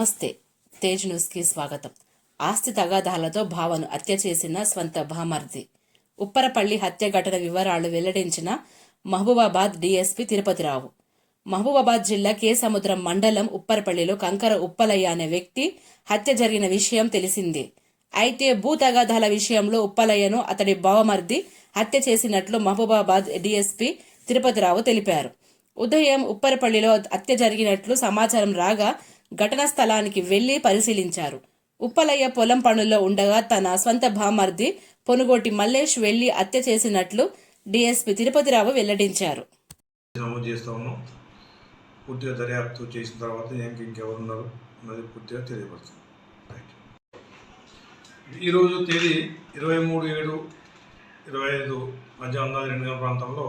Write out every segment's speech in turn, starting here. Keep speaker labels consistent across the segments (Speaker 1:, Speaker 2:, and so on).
Speaker 1: నమస్తే తేజ్ న్యూస్కి స్వాగతం. ఆస్తి తగాదాలతో భావను హత్య చేసిన స్వంత భామర్ది. ఉప్పరపల్లి హత్య ఘటన వివరాలు వెల్లడించిన మహబూబాబాద్ డీఎస్పీ తిరుపతిరావు. మహబూబాబాద్ జిల్లా కే సముద్రం మండలం ఉప్పరపల్లిలో కంకర ఉప్పలయ్య అనే వ్యక్తి హత్య జరిగిన విషయం తెలిసింది. అయితే భూ తగాదాల విషయంలో ఉప్పలయ్యను అతడి బావమర్ది హత్య చేసినట్లు మహబూబాబాద్ డీఎస్పీ తిరుపతిరావు తెలిపారు. ఉదయం ఉప్పరపల్లిలో హత్య జరిగినట్లు సమాచారం రాగా ఘటనా స్థలానికి వెళ్ళి పరిశీలించారు. ఉప్పలయ్య పొలం పనుల్లో ఉండగా తన స్వంత భామర్ది పొనుగోటి మల్లేష్ వెళ్ళి హత్య చేసినట్లు డీఎస్పీ తిరుపతిరావు వెల్లడించారు.
Speaker 2: నమోదు చేస్తా ఉన్నాం. పూర్తిగా దర్యాప్తు చేసిన తర్వాత ఇంక ఇంకెవరు ఉన్నారు అన్నది పూర్తిగా తెలియపడుతుంది ఈరోజు తేదీ ఇరవై మూడు ఏడు ఇరవై ఐదు మధ్యాహ్నం రెండు గంటల ప్రాంతంలో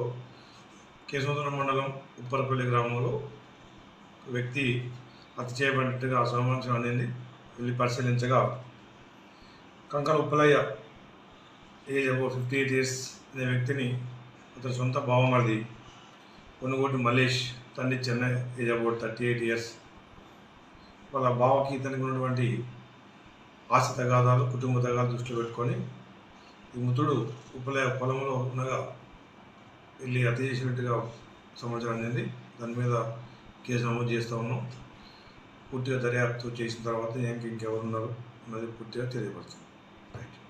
Speaker 2: కేశవంతరం మండలం ఉప్పరపల్లి గ్రామంలో వ్యక్తి హత్య చేయబడినట్టుగా సమాచారం అందింది. వెళ్ళి పరిశీలించగా Kankara Uppalaiah age about fifty eight years అనే వ్యక్తిని అతని సొంత బావమరిది కొనుగోటి మలేష్ తండ్రి Chennai age about thirty eight years వాళ్ళ బావకి ఇతనికి ఉన్నటువంటి ఆస్తి తగాదాలు కుటుంబ తగాదాలు దృష్టిలో పెట్టుకొని ఈ మృతుడు ఉప్పలయ్య పొలంలో ఉండగా వెళ్ళి అతి చేసినట్టుగా సమాచారం అందింది. దాని మీద కేసు నమోదు చేస్తూ ఉన్నాం. పూర్తిగా దర్యాప్తు చేసిన తర్వాత ఇంకెవరున్నారు అన్నది పూర్తిగా తెలియపడుతుంది యూ